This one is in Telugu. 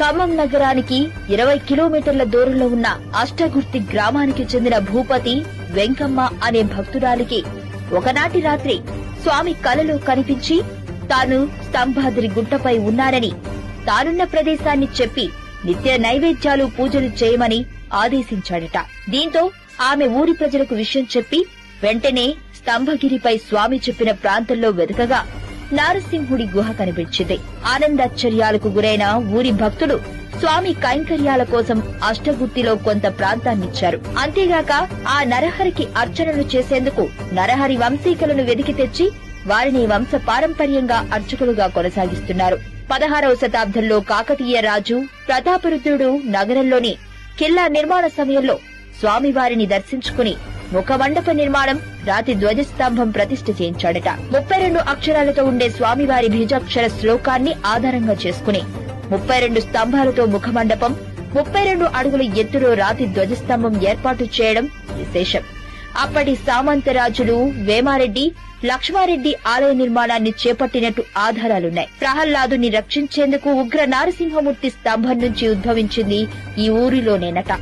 ఖమ్మం నగరానికి ఇరవై కిలోమీటర్ల దూరంలో ఉన్న అష్టగుర్తి గ్రామానికి చెందిన భూపతి వెంకమ్మ అనే భక్తురాలికి ఒకనాటి రాత్రి స్వామి కలలో కనిపించి తాను స్తంభాద్రి గుట్టపై ఉన్నానని తానున్న ప్రదేశాన్ని చెప్పి నిత్య నైవేద్యాలు పూజలు చేయమని ఆదేశించాడట. దీంతో ఆమె ఊరి ప్రజలకు విషయం చెప్పి వెంటనే స్తంభగిరిపై స్వామి చెప్పిన ప్రాంతంలో వెతకగా నారసింహుడి గుహ కనిపించింది. ఆనందాశ్చర్యాలకు గురైన ఊరి భక్తుడు స్వామి కైంకర్యాల కోసం అష్టగుత్తిలో కొంత ప్రాంతాన్నిచ్చారు. అంతేగాక ఆ నరహరికి అర్చనలు చేసేందుకు నరహరి వంశీకులను వెదికి తెచ్చి వారిని వంశ పారంపర్యంగా అర్చకులుగా కొనసాగిస్తున్నారు. పదహారవ శతాబ్దంలో కాకతీయ రాజు ప్రతాపరుద్రుడు నగరంలోని కిల్లా నిర్మాణ సమయంలో స్వామివారిని దర్శించుకుని ముఖమండప నిర్మాణం రాతి ధ్వజస్తంభం ప్రతిష్ఠ చేయించాడట. ముప్పై రెండు అక్షరాలతో ఉండే స్వామివారి బీజాక్షర శ్లోకాన్ని ఆధారంగా చేసుకుని ముప్పై రెండు స్తంభాలతో ముఖమండపం ముప్పై రెండు అడుగుల ఎత్తులో రాతి ధ్వజస్తంభం ఏర్పాటు చేయడం విశేషం. అప్పటి సామంతరాజులు వేమారెడ్డి లక్ష్మారెడ్డి ఆలయ నిర్మాణాన్ని చేపట్టినట్టు ఆధారాలున్నాయి. ప్రహ్లాదుని రక్షించేందుకు ఉగ్ర నారసింహమూర్తి స్తంభం నుంచి ఉద్భవించింది ఈ ఊరిలోనేనట.